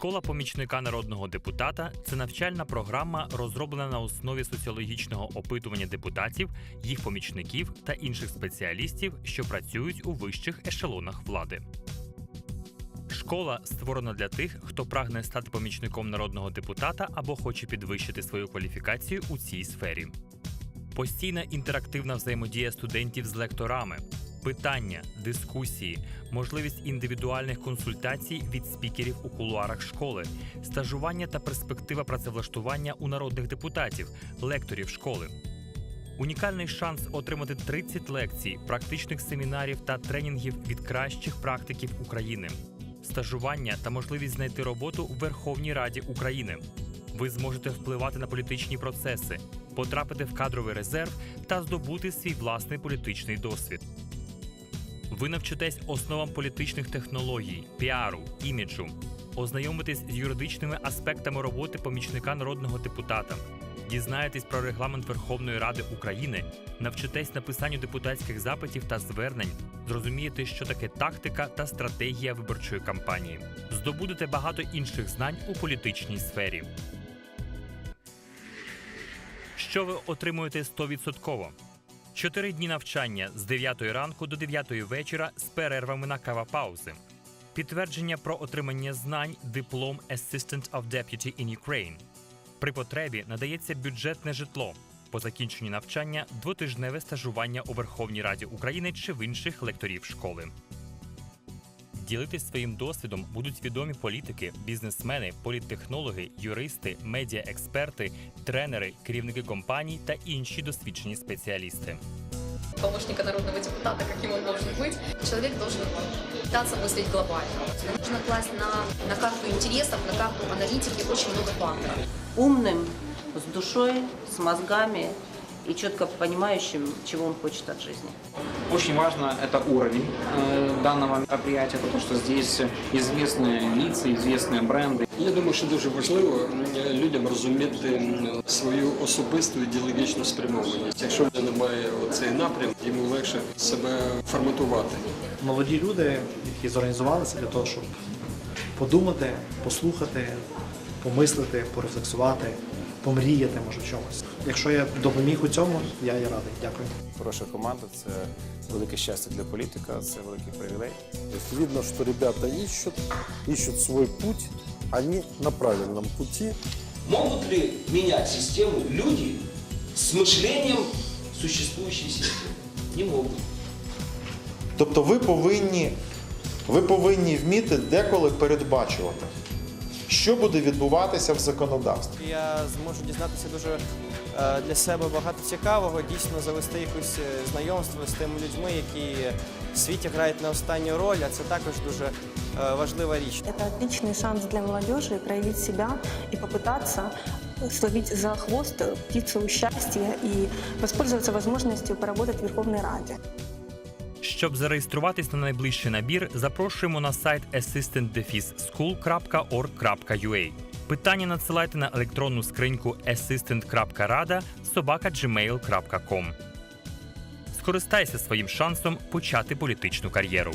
Школа помічника народного депутата це навчальна програма, розроблена на основі соціологічного опитування депутатів, їх помічників та інших спеціалістів, що працюють у вищих ешелонах влади. Школа створена для тих, хто прагне стати помічником народного депутата або хоче підвищити свою кваліфікацію у цій сфері. Постійна інтерактивна взаємодія студентів з лекторами, питання, дискусії, можливість індивідуальних консультацій від спікерів у кулуарах школи, стажування та перспектива працевлаштування у народних депутатів, лекторів школи. Унікальний шанс отримати 30 лекцій, практичних семінарів та тренінгів від кращих практиків України, стажування та можливість знайти роботу в Верховній Раді України. Ви зможете впливати на політичні процеси, потрапити в кадровий резерв та здобути свій власний політичний досвід. Ви навчитесь основам політичних технологій, піару, іміджу, ознайомитесь з юридичними аспектами роботи помічника народного депутата, дізнаєтесь про регламент Верховної Ради України, навчитесь написанню депутатських запитів та звернень, зрозумієте, що таке тактика та стратегія виборчої кампанії, здобудете багато інших знань у політичній сфері. Що ви отримуєте 100%? Чотири дні навчання з 9 ранку до 9 вечора з перервами на кава-паузи. Підтвердження про отримання знань, диплом Assistant of Deputy in Ukraine. При потребі надається бюджетне житло. По закінченні навчання двотижневе стажування у Верховній Раді України чи в інших лекторів школи. Ділитись своїм досвідом будуть відомі політики, бізнесмени, політтехнологи, юристи, медіаексперти, тренери, керівники компаній та інші досвідчені спеціалісти. помощника народного депутата, каким он должен быть. Человек должен пытаться мыслить глобально. Нужно класть на, на карту интересов, на карту аналитики очень много факторов. умным, с душой, с мозгами и четко понимающим, чего он хочет от жизни. Очень важно это уровень э, данного мероприятия, потому что здесь известные лица, известные бренды. Я думаю, що дуже важливо е, людям розуміти м, свою особисту ідеологічну спрямованість. Якщо в нього немає цей напрям, йому легше себе форматувати. молоді люди, які зорганізувалися для того, щоб подумати, послухати, помислити, порефлексувати, помріяти, може, в чомусь. Якщо я допоміг у цьому, я є радий. Дякую. Хороша команда це велике щастя для політика, це великий привілей. То есть видно, что ребята ищут, ищут свой путь, они на правильном пути. Могут ли менять систему люди с мышлением существующей системы? Не могут. Тобто ви повинні, ви повинні вміти деколи передбачувати, що буде відбуватися в законодавстві. Я зможу дізнатися дуже е, для себе багато цікавого, дійсно завести якусь е, знайомство з тими людьми, які в світі грають не останню роль, а це також дуже е, важлива річ. Это отличный шанс для молодежи проявить себя и попытаться словить за хвост птицу счастья и воспользоваться возможностью поработать в Верховной Раде. Щоб зареєструватись на найближчий набір, запрошуємо на сайт assistantdefisschool.org.ua. Питання надсилайте на електронну скриньку assistant.rada.gmail.com. Скористайся своїм шансом почати політичну кар'єру.